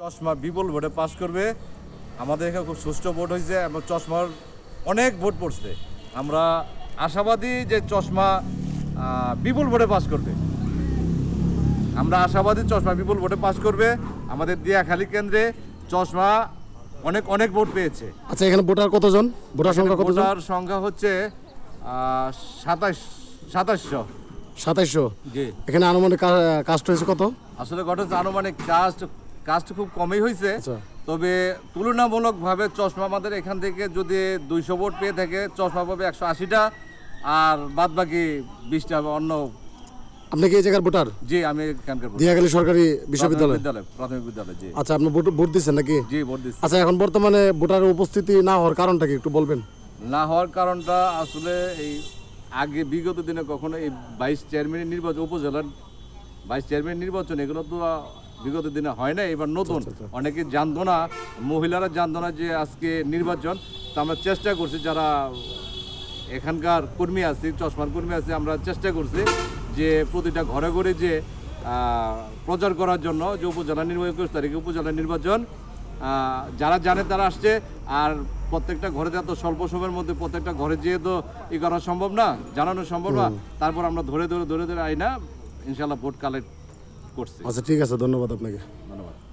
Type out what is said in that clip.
চশমা বিপুল ভোটে পাস করবে। আমাদের এখানে খুব সুষ্ঠু ভোট হয়েছে এবং চশমার অনেক ভোট পড়ছে। আমরা আশাবাদী যে চশমা বিপুল ভোটে পাস করবে। আমরা আশাবাদী চশমা বিপুল ভোটে পাস করবে। আমাদের দিয়াখালী কেন্দ্রে চশমা অনেক অনেক ভোট পেয়েছে। আচ্ছা এখানে ভোটার কতজন? ভোটার সংখ্যা কতজন? ভোটার সংখ্যা হচ্ছে সাতাশ সাতাশশো সাতাইশশো। জি। এখানে আনুমানিক কাস্ট হয়েছে কত? আসলে ঘটনা আনুমানিক কাস্ট কাস্ট খুব কমই হয়েছে। আচ্ছা। তবে তুলনামূলকভাবে চশমা আমাদের এখান থেকে যদি দুইশো ভোট পেয়ে থাকে চশমা পাবে একশো আশিটা আর বাদ বাকি বিশটা অন্য আপনি কি এই জায়গার ভোটার? জি আমি এখানকার দিয়াখালী সরকারি বিশ্ববিদ্যালয়? বিদ্যালয় প্রাথমিক বিদ্যালয় জি। আচ্ছা আপনি ভোট ভোট দিচ্ছেন নাকি? জি ভোট দিচ্ছি। আচ্ছা এখন বর্তমানে ভোটারের উপস্থিতি না হওয়ার কারণটা কি একটু বলবেন? না হওয়ার কারণটা আসলে এই আগে বিগত দিনে কখনো এই বাইশ চেয়ারম্যানের নির্বাচন উপজেলার বাইশ চেয়ারম্যান নির্বাচন এগুলো তো বিগত দিনে হয় না এবার নতুন। আচ্ছা, আচ্ছা। অনেকে জানতো না মহিলারা জানতো না যে আজকে নির্বাচন। তো আমরা চেষ্টা করছি যারা এখানকার কর্মী আছে চশমার কর্মী আছে আমরা চেষ্টা করছি যে প্রতিটা ঘরে ঘরে যে প্রচার করার জন্য যে উপজেলা নির্বাচন একুশ তারিখে উপজেলা নির্বাচন যারা জানে তারা আসছে। আর প্রত্যেকটা ঘরে এত স্বল্প সময়ের মধ্যে প্রত্যেকটা ঘরে যেয়ে তো ই করা সম্ভব না জানানো সম্ভব না তারপর আমরা ধরে ধরে ধরে ধরে আই না ইনশাল্লাহ ভোট কালেক্ট করছি। আচ্ছা ঠিক আছে ধন্যবাদ আপনাকে। ধন্যবাদ।